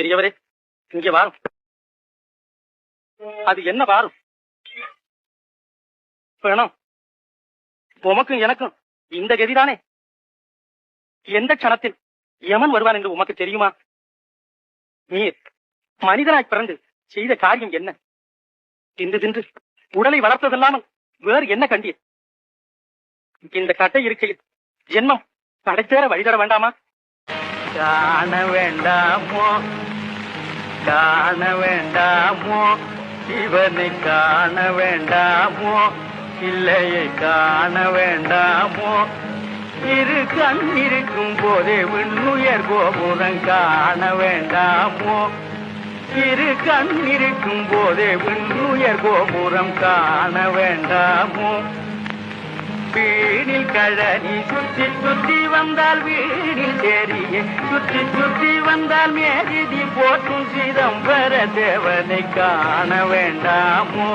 பெரியவரே இங்க வாரும். அது என்ன வாரும்? வேணும் உமக்கும் எனக்கும் இந்த கதிதானே? எந்த கணத்தில் யமன் வருவான் என்று உமக்கு தெரியுமா? நீர் மனிதனாய் பிறந்து செய்த காரியம் என்ன? தின்று தின்று உடலை வளர்த்ததல்லாமல் வேறு என்ன கண்டீர்? இந்த கட்டை இருக்கையில் ஜென்மம் கடைத்தேற வழிதர வேண்டாமா? காண வேண்டாமோ? காண வேண்டாமோ இவனை காண வேண்டாமோ இல்லையை காண வேண்டாமோ இரு கண் இருக்கும் போதே விண்ணுயர் கோபுரம் காண வேண்டாமோ இரு கண் இருக்கும் போதே விண்ணுயர் கோபுரம் காண வேண்டாமோ வீணில் கழனி சுற்றி சுற்றி வந்தால் வீணில் தெரிய சுற்றி சுற்றி வந்தால் மேதிதி போற்றும் சிதம்பர தேவனை காண வேண்டாமோ?